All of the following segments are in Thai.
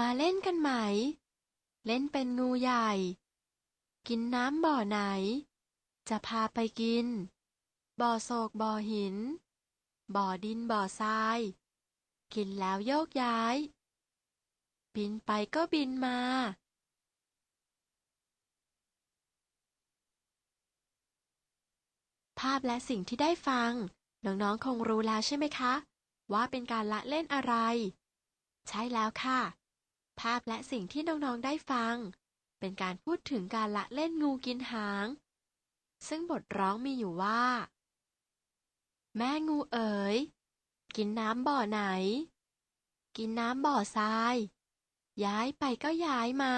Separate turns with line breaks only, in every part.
มาเล่นกันไหม เล่นเป็นงูใหญ่ กินน้ำบ่อไหน จะพาไปกิน บ่อโศกบ่อหิน บ่อดินบ่อทราย กินแล้วโยกย้าย บินไปก็บินมาภาพและสิ่งที่ได้ฟัง น้อง ๆ คงรู้แล้วใช่ไหมคะ ว่าเป็นการละเล่นอะไร ใช่แล้วค่ะ ภาพและสิ่งที่น้องๆได้ฟัง เป็นการพูดถึงการละเล่นงูกินหาง ซึ่งบทร้องมีอยู่ว่า แม่งูเอ๋ย กินน้ำบ่อไหน กินน้ำบ่อทราย ย้ายไปก็ย้ายมา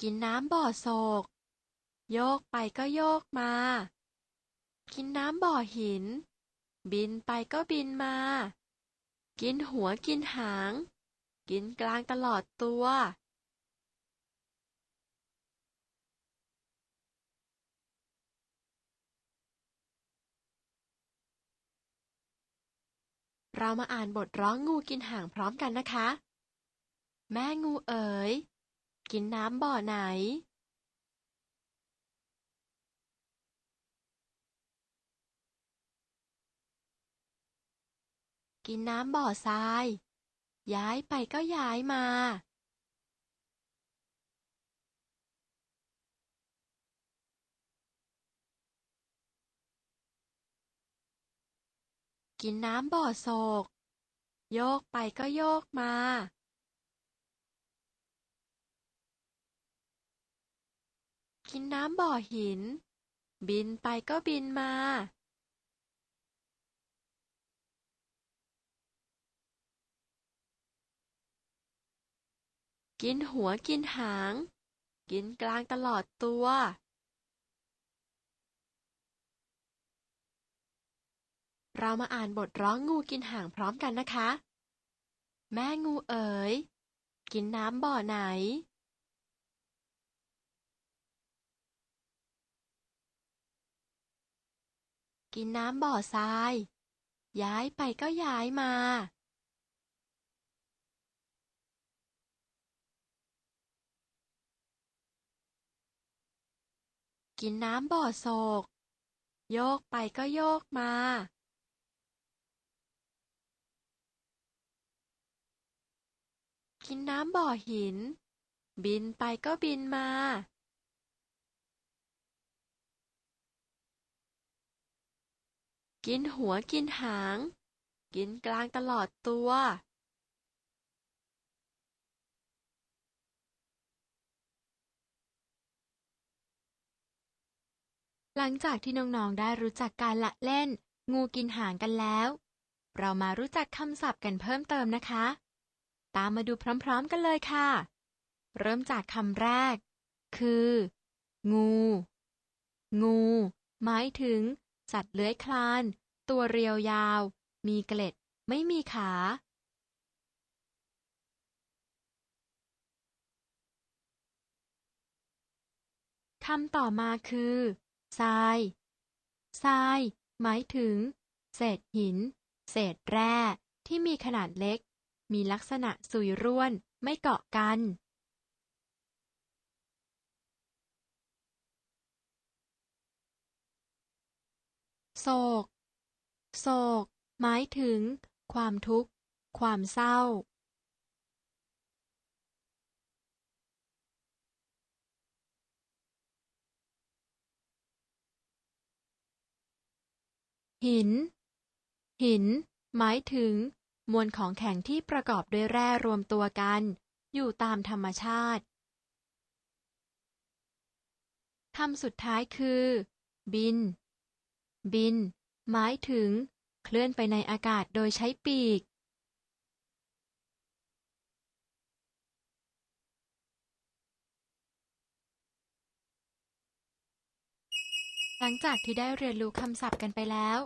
กินน้ำบ่อโศก โยกไปก็โยกมา กินน้ำบ่อหิน บินไปก็บินมา กินหัวกินหาง กินกลางตลอดตัว เรามาอ่านบทร้องงูกินหางพร้อมกันนะคะ แม่งูเอ๋ย กินน้ำบ่อไหน กินน้ำบ่อทราย ย้ายไปก็ย้ายมา กินน้ำบ่อโศก โยกไปก็โยกมา กินน้ำบ่อหิน บินไปก็บินมา กินหัวกินหาง กินกลางตลอดตัว เรามาอ่านบทร้องงูกินหางพร้อมกันนะคะ แม่งูเอ๋ย กินน้ำบ่อไหน กินน้ำบ่อทราย ย้ายไปก็ย้ายมา กินน้ำบ่อโศก โยกไปก็โยกมา กินน้ำบ่อหิน บินไปก็บินมา กินหัวกินหาง กินกลางตลอดตัว หลังจากที่น้องๆ ได้รู้จักการละเล่น งูกินหางกันแล้ว เรามารู้จักคำศัพท์กันเพิ่มเติมนะคะ ตามมาดูพร้อมๆกันเลยค่ะ เริ่มจากคำแรก คือ งู งู หมายถึง สัตว์เลื้อยคลาน ตัวเรียวยาว มีเกล็ด ไม่มีขา คำต่อมาคือ ทราย ทราย หมายถึง เศษหิน เศษแร่ที่มีขนาดเล็ก มีลักษณะสุยร่วนไม่เกาะกัน โศก โศก หมายถึง ความทุกข์ ความเศร้า หิน หิน หมายถึง มวลของแข็งที่ประกอบด้วยแร่รวมตัวกัน อยู่ตามธรรมชาติคำสุดท้ายคือ บิน บิน หมายถึง เคลื่อนไปในอากาศโดยใช้ปีกหลังจากที่ได้เรียนรู้คำศัพท์กันไปแล้ว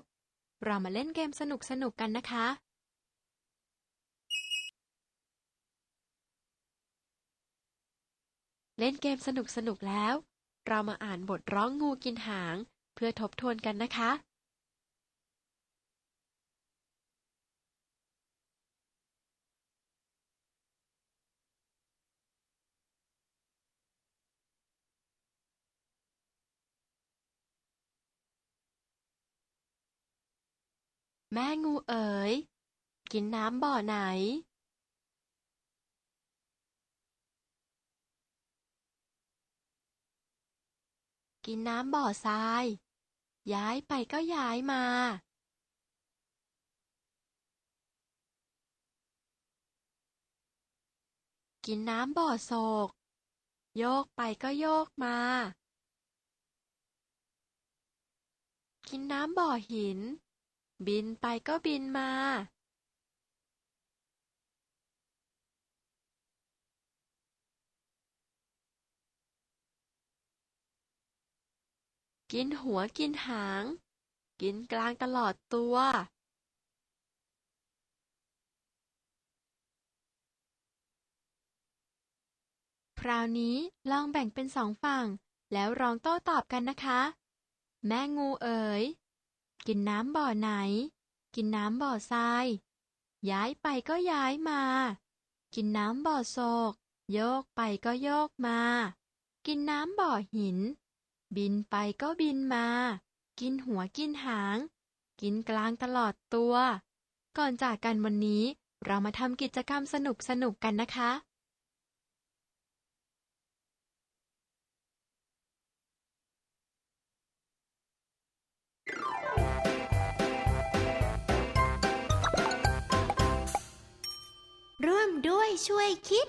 เรามาเล่นเกมสนุกๆกันนะคะ เล่นเกมสนุกๆแล้ว เรามาอ่านบทร้องงูกินหาง เพื่อทบทวนกันนะคะ แม่งูเอ๋ย กินน้ำบ่อไหนกินน้ำบ่อทราย ย้ายไปก็ย้ายมา กินน้ำบ่อโศก โยกไปก็โยกมา กินน้ำบ่อหิน บินไปก็บินมา กินหัวกินหาง กินกลางตลอดตัว คราวนี้ลองแบ่งเป็นสองฝั่ง แล้วลองโต้ตอบกันนะคะ แม่งูเอ๋ย กินน้ำบ่อไหน กินน้ำบ่อทราย ย้ายไปก็ย้ายมา กินน้ำบ่อโศก โยกไปก็โยกมา กินน้ำบ่อหิน บินไปก็บินมา กินหัวกินหาง กินกลางตลอดตัว ก่อนจากกันวันนี้เรามาทำกิจกรรมสนุกสนุกๆกันนะคะ
ร่วมด้วยช่วยคิด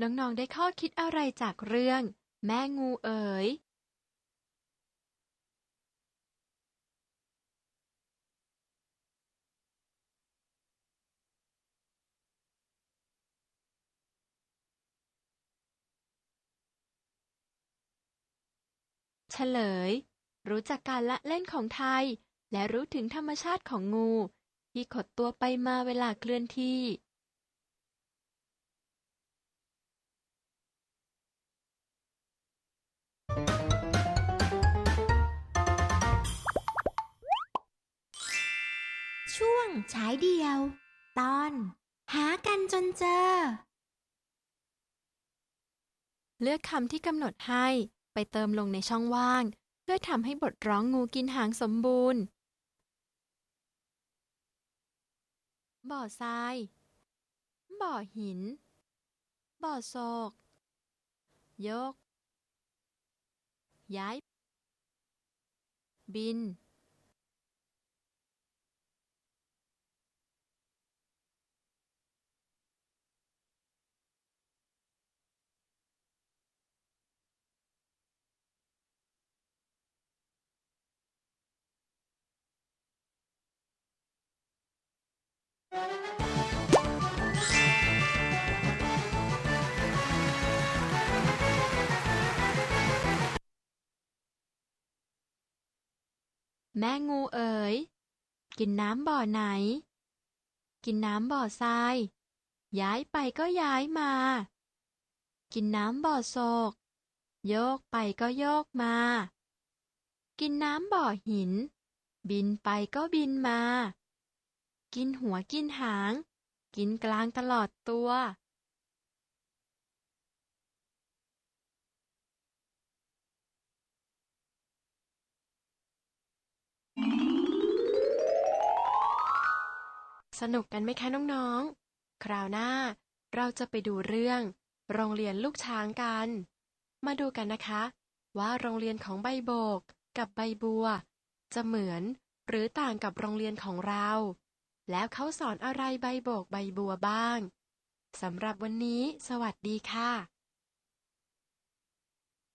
น้องๆได้ข้อคิดอะไรจากเรื่อง แม่งูเอ๋ย เฉลย รู้จักการละเล่นของไทย และรู้ถึงธรรมชาติของงู ที่ขดตัวไปมาเวลาเคลื่อนที่
ช่วงฉายเดียว ตอน หากันจนเจอ
เลือกคำที่กำหนดให้ ไปเติมลงในช่องว่าง เพื่อทำให้บทร้องงูกินหางสมบูรณ์ บ่อทราย บ่อหิน บ่อโศก ยก ย้าย บิน แม่งูเอ๋ย กินน้ำบ่อไหน กินน้ำบ่อทราย ย้ายไปก็ย้ายมา กินน้ำบ่อโศก โยกไปก็โยกมา กินน้ำบ่อหิน บินไปก็บินมา กินหัวกินหาง กินกลางตลอดตัว สนุกกันไหมคะน้องๆ คราวหน้าเราจะไปดูเรื่อง โรงเรียนลูกช้างกัน มาดูกันนะคะ ว่าโรงเรียนของใบโบก กับใบบัว จะเหมือนหรือต่างกับโรงเรียนของเรา แล้วเขาสอนอะไรใบโบกใบบัวบ้าง สำหรับวันนี้ สวัสดีค่ะ